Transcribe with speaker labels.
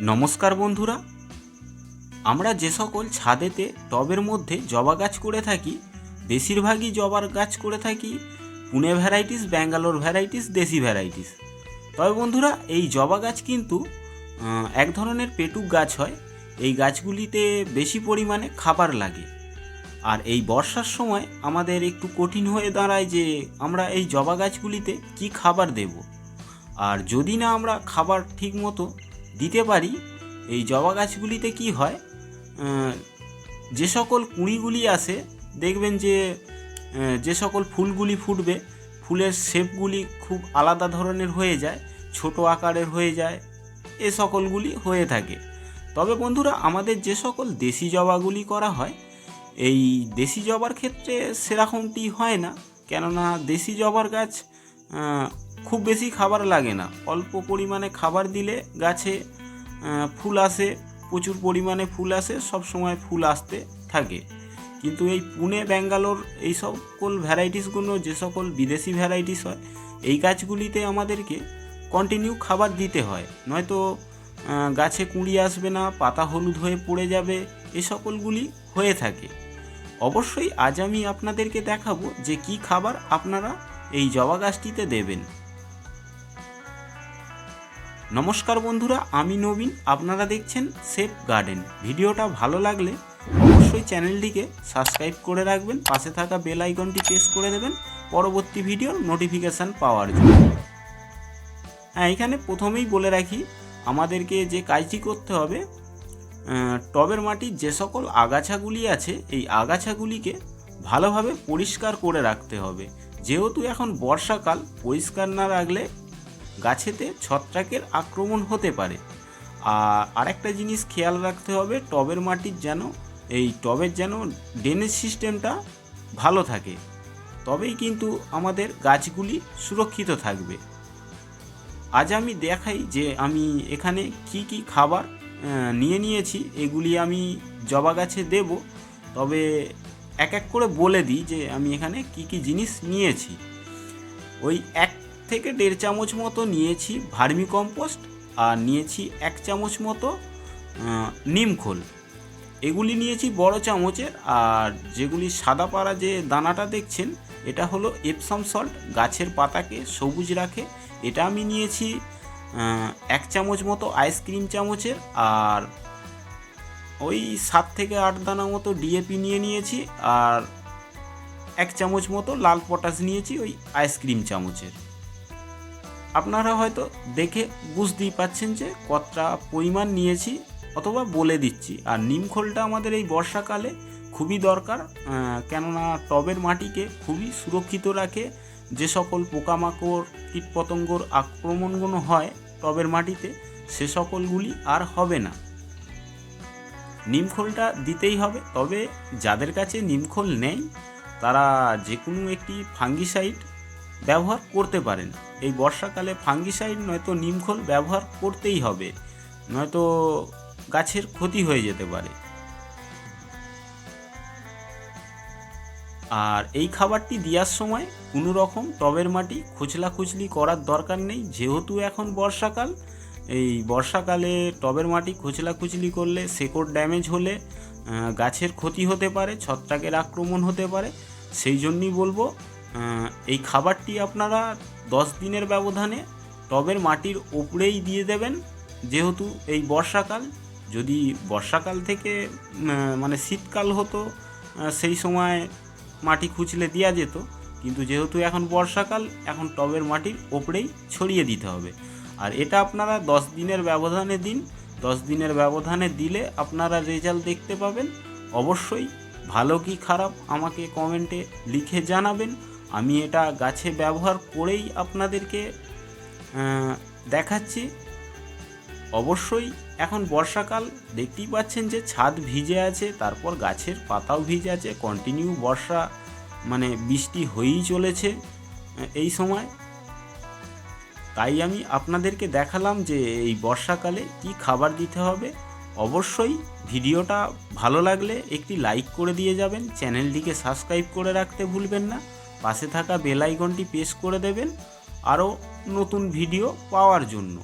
Speaker 1: নমস্কার বন্ধুরা। আমরা যে সকল ছাদেতে টবের মধ্যে জবা গাছ করে থাকি, বেশিরভাগই জবার গাছ করে থাকি, পুনে ভ্যারাইটিস, ব্যাঙ্গালোর ভ্যারাইটিস, দেশি ভ্যারাইটিস। তবে বন্ধুরা, এই জবা গাছ কিন্তু এক ধরনের পেটুক গাছ হয়। এই গাছগুলিতে বেশি পরিমাণে খাবার লাগে। আর এই বর্ষার সময় আমাদের একটু কঠিন হয়ে দাঁড়ায় যে আমরা এই জবা গাছগুলিতে কি খাবার দেব। আর যদি না আমরা খাবার ঠিক মতো দিতে পারি, এই জবা গাছগুলিতে কি হয়? যে সকল কুঁড়িগুলি আসে, দেখবেন যে যে সকল ফুলগুলি ফুটবে, ফুলের শেপগুলি খুব আলাদা ধরনের হয়ে যায়, ছোট আকারের হয়ে যায়, এ সকলগুলি হয়ে থাকে। তবে বন্ধুরা, আমাদের যে সকল দেশি জবাগুলি করা হয়, এই দেশি জবার ক্ষেত্রে সেরকমটি হয় না। কেননা, দেশি জবার গাছ খুব বেশি খাবার লাগে না। অল্প পরিমাণে খাবার দিলে গাছে ফুল আসে, প্রচুর পরিমাণে ফুল আসে, সব সময় ফুল আসতে থাকে। কিন্তু এই পুনে, ব্যাঙ্গালোর এই সকল ভ্যারাইটিসগুলো যে সকল বিদেশি ভ্যারাইটিস হয়, এই গাছগুলিতে আমাদেরকে কন্টিনিউ খাবার দিতে হয়। নয়তো গাছে কুঁড়ি আসবে না, পাতা হলুদ হয়ে পড়ে যাবে, এ সকলগুলি হয়ে থাকে। অবশ্যই আজ আমি আপনাদেরকে দেখাবো যে কি খাবার আপনারা এই জবা গাছটিতে দেবেন। নমস্কার বন্ধুরা, আমি নবীন। আপনারা দেখছেন সেফ গার্ডেন। ভিডিওটা ভালো লাগলে অবশ্যই চ্যানেলটিকে সাবস্ক্রাইব করে রাখবেন, পাশে থাকা বেল আইকনটি প্রেস করে দেবেন পরবর্তী ভিডিওর নোটিফিকেশান পাওয়ার জন্য। হ্যাঁ এখানে প্রথমেই বলে রাখি, আমাদেরকে যে কাজটি করতে হবে টবের মাটির যে সকল আগাছাগুলি আছে, এই আগাছাগুলিকে ভালোভাবে পরিষ্কার করে রাখতে হবে। যেহেতু এখন বর্ষাকাল, পরিষ্কার না রাখলে গাছেতে ছত্রাকের আক্রমণ হতে পারে। আর আরেকটা জিনিস খেয়াল রাখতে হবে, টবের মাটির যেন, এই টবের যেন ড্রেনেজ সিস্টেমটা ভালো থাকে, তবেই কিন্তু আমাদের গাছগুলি সুরক্ষিত থাকবে। আজ আমি দেখাই যে আমি এখানে কি কি খাবার নিয়ে নিয়েছি, এগুলি আমি জবা গাছে দেব। তবে এক এক করে বলে দিই যে আমি এখানে কি কি জিনিস নিয়েছি। ওই এক থেকে দেড় চামচ মতো নিয়েছি ভার্মি কম্পোস্ট আর নিয়েছি এক চামচ মতো নিমখোল এগুলি নিয়েছি বড় চামচের আর যেগুলি সাদা পাড়া যে দানাটা দেখছেন, এটা হলো এপসাম সল্ট গাছের পাতাকে সবুজ রাখে। এটা আমি নিয়েছি এক চামচ মতো আইসক্রিম চামচের আর ওই সাত থেকে আট দানা মতো ডিএপি নিয়ে নিয়েছি আর এক চামচ মতো লাল পটাশ নিয়েছি ওই আইসক্রিম চামচের। আপনারা হয়তো দেখে বুঝতেই পাচ্ছেন যে কতটা পরিমাণ নিয়েছি অথবা বলে দিচ্ছি। আর নিমখোলটা আমাদের এই বর্ষাকালে খুবই দরকার কেননা টবের মাটিকে খুবই সুরক্ষিত রাখে। যে সকল পোকামাকড়, কীটপতঙ্গর আক্রমণগুলো হয় টবের মাটিতে, সে সকলগুলি আর হবে না। নিমখোলটা দিতেই হবে, তবে যাদের কাছে নিমখোল নেই, তারা যে কোনো একটি ফাঙ্গিসাইড ব্যবহার করতে পারেন। এই বর্ষাকালে ফাঙ্গিসাইড নয়তো নিমখোল ব্যবহার করতেই হবে, নয়তো গাছের ক্ষতি হয়ে যেতে পারে। আর এই খাবারটি দেওয়ার সময় কোনো রকম টবের মাটি খুচলা খুচলি করার দরকার নেই, যেহেতু এখন বর্ষাকাল। এই বর্ষাকালে টবের মাটি খুচলা খুচলি করলে শেকড় ড্যামেজ হলে গাছের ক্ষতি হতে পারে, ছত্রাকের আক্রমণ হতে পারে। সেই জন্যই বলব এই খাবারটি আপনারা দশ দিনের ব্যবধানে টবের মাটির ওপরেই দিয়ে দেবেন, যেহেতু এই বর্ষাকাল। যদি বর্ষাকাল থেকে মানে শীতকাল হতো সেই সময় মাটি খুঁচলে দেওয়া যেত। কিন্তু যেহেতু এখন বর্ষাকাল, এখন টবের মাটির ওপরেই ছড়িয়ে দিতে হবে। আর এটা আপনারা দশ দিনের ব্যবধানে দিন। দশ দিনের ব্যবধানে দিলে আপনারা রেজাল্ট দেখতে পাবেন। অবশ্যই ভালো কি খারাপ আমাকে কমেন্টে লিখে জানাবেন। আমি এটা গাছে ব্যবহার করেই আপনাদেরকে দেখাচ্ছি। অবশ্যই এখন বর্ষাকাল, দেখতেই পাচ্ছেন যে ছাদ ভিজে আছে, তারপর গাছের পাতাও ভিজে আছে কন্টিনিউ বর্ষা মানে বৃষ্টি হয়েই চলেছে এই সময়। তাই আমি আপনাদেরকে দেখালাম যে এই বর্ষাকালে কি খাবার দিতে হবে। অবশ্যই ভিডিওটা ভালো লাগলে একটি লাইক করে দিয়ে যাবেন, চ্যানেলটিকে সাবস্ক্রাইব করে রাখতে ভুলবেন না। পাশে থাকা বেল আইকনটি প্রেস করে দেবেন আরও নতুন ভিডিও পাওয়ার জন্য।